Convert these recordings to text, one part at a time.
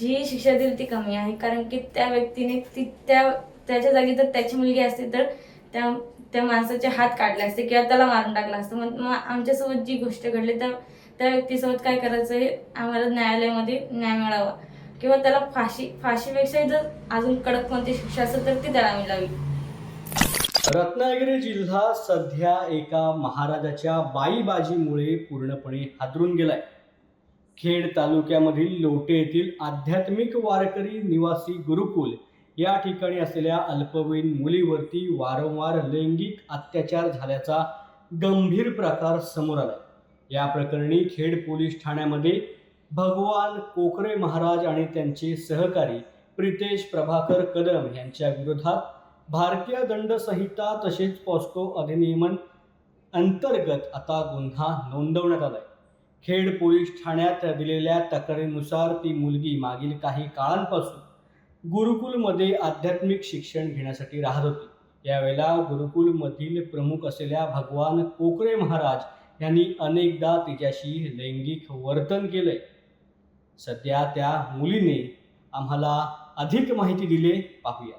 जी शिक्षा दिली ती कमी आहे. कारण की त्या व्यक्तीने ती त्या त्याच्या जागी जर त्याची मुलगी असते तर त्या त्या माणसाचे हात काढले असते किंवा त्याला मारून टाकलं असतं. मग मग आमच्यासोबत जी गोष्ट घडली त्या त्या व्यक्तीसोबत काय करायचं हे आम्हाला न्यायालयामध्ये न्याय मिळावा. किंवा त्याला फाशी फाशीपेक्षा जर अजून कडक कोणती शिक्षा असेल तर ती त्याला मिळावी. रत्नागिरी जिल्हा सध्या एका महाराजाच्या बाईबाजीमुळे पूर्णपणे हादरून गेलाय. खेड तालुक्यामधील लोटे येथील आध्यात्मिक वारकरी निवासी गुरुकुल या ठिकाणी असलेल्या अल्पवयीन मुलीवरती वारंवार लैंगिक अत्याचार झाल्याचा गंभीर प्रकार समोर आला या प्रकरणी खेड पोलीस ठाण्यामध्ये भगवान कोकरे महाराज आणि त्यांचे सहकारी प्रितेश प्रभाकर कदम यांच्या विरोधात भारतीय दंड संहिता तसेच पॉस्को अधिनियमन अंतर्गत आता गुन्हा नोंदवण्यात आलाय. खेड पोलीस ठाण्यात दिलेल्या तक्रारीनुसार ती मुलगी मागील काही काळांपासून गुरुकुलमध्ये आध्यात्मिक शिक्षण घेण्यासाठी राहत होती. यावेळेला गुरुकुलमधील प्रमुख असलेल्या भगवान कोकरे महाराज यांनी अनेकदा तिच्याशी लैंगिक वर्तन केलंय. सध्या त्या मुलीने आम्हाला अधिक माहिती दिली पाहूया.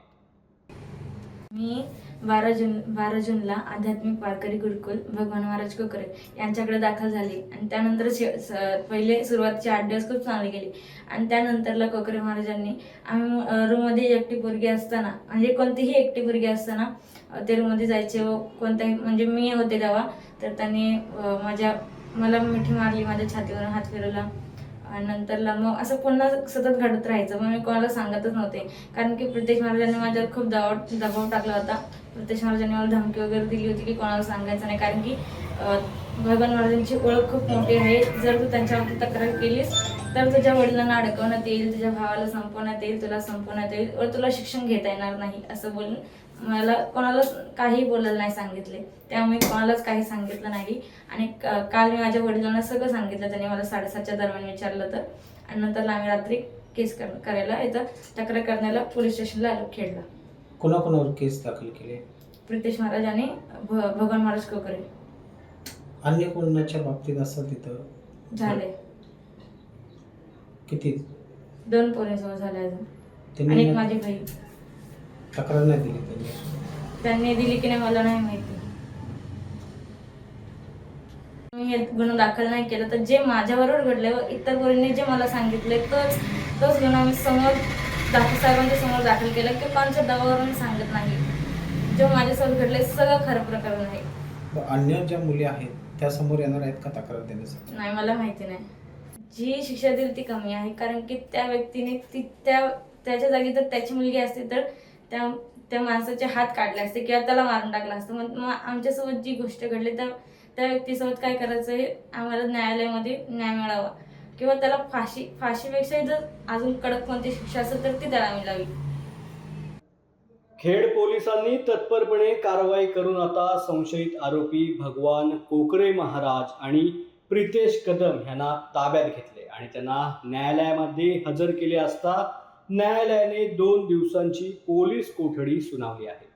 मी बारा जून बारा जूनला आध्यात्मिक वारकरी गुरुकुल भगवान महाराज कोकरे यांच्याकडे दाखल झाले. आणि त्यानंतर शे- स- पहिले सुरुवातीचे आठ दिवस खूप चांगले गेले. आणि त्यानंतरला कोकरे महाराजांनी आम्ही रूममध्ये एकटी पोरगी असताना म्हणजे कोणतीही एकटी पोरगी असताना ते रूममध्ये जायचे व कोणत्याही म्हणजे मी होते तेव्हा तर त्यांनी माझ्या मला मिठी मारली माझ्या छातीवरून हात फिरवला. आणि नंतरला मग असं पुन्हा सतत घडत राहायचं. मग मी कोणाला सांगतच नव्हते. कारण की प्रत्येक महाराजांनी माझ्यावर खूप दबाव दबाव टाकला होता. प्रत्येक महाराजांनी मला धमकी वगैरे दिली होती की कोणाला सांगायचं नाही. कारण की भगवान महाराजांची ओळख खूप मोठी आहे. जर तू त्यांच्यावरती तक्रार केलीस तर तुझ्या वडिलांना अडकवण्यात येईल तुझ्या भावाला संपवण्यात येईल तुला संपवण्यात येईल व तुला शिक्षण घेता येणार नाही असं बोलून मला कोणालाच काही बोलायला नाही सांगितले. त्यामुळे कोणालाच काही सांगितलं नाही. आणि काल मी माझ्या वडिलांना सगळं सांगितलं. त्यांनी मला साडेसातच्या दरम्यान विचारलं तर आणि नंतर आम्ही रात्री केस कर करायला इथं तक्रार करण्याला पोलीस स्टेशनला आलो खेडला. कोणाकोणावर केस दाखल केले? प्रितेश महाराज आणि भ भगवान महाराज कोकरे. अन्य कोणाच्या बाबतीत असं तिथं? झाले. किती? दोन पोरींसोबत झाले अजून. आणि त्यांनी एक माझी बहीण. तक्रार नाही दिली त्यांनी. त्यांनी दिली की नाही मला नाही माहिती. मी हे गुन्हा दाखल नाही केला तर जे माझ्याबरोबर घडले व इतर पोरींनी जे मला सांगितले तोच तोच गुन्हा मी समोर दाखल साहेबांच्या समोर दाखल केला की कोणत्या दबावावर मी सांगत नाही. जो माझ्यासोबत घडले सगळं खरं प्रकरण आहे. अन्य ज्या मुली आहेत त्या समोर येणार आहेत का तक्रार देण्यासाठी? नाही मला माहिती नाही. जी शिक्षा दिली ती कमी आहे कारण की त्या व्यक्तीने ती त्या त्याच्या जागी जर त्याची मुलगी असती तर त्या त्या माणसाचे हात काढले असते किंवा त्याला मारून टाकलं असतं. मग मग आमच्यासोबत जी गोष्ट घडली त्या त्या व्यक्तीसोबत काय करायचं हे आम्हाला न्यायालयामध्ये न्याय मिळावा. किंवा त्याला फाशी फाशीपेक्षा जर अजून कडक कोणती शिक्षा असेल तर ती त्याला मिळावी. खेड पोलिसांनी तत्परपणे कारवाई करून आता संशयित आरोपी भगवान कोकरे महाराज आणि प्रितेश कदम यांना ताब्यात घेतले आणि त्यांना न्यायालयामध्ये हजर केले असता न्यायालयाने दोन दिवसांची पोलीस कोठडी सुनावली आहे.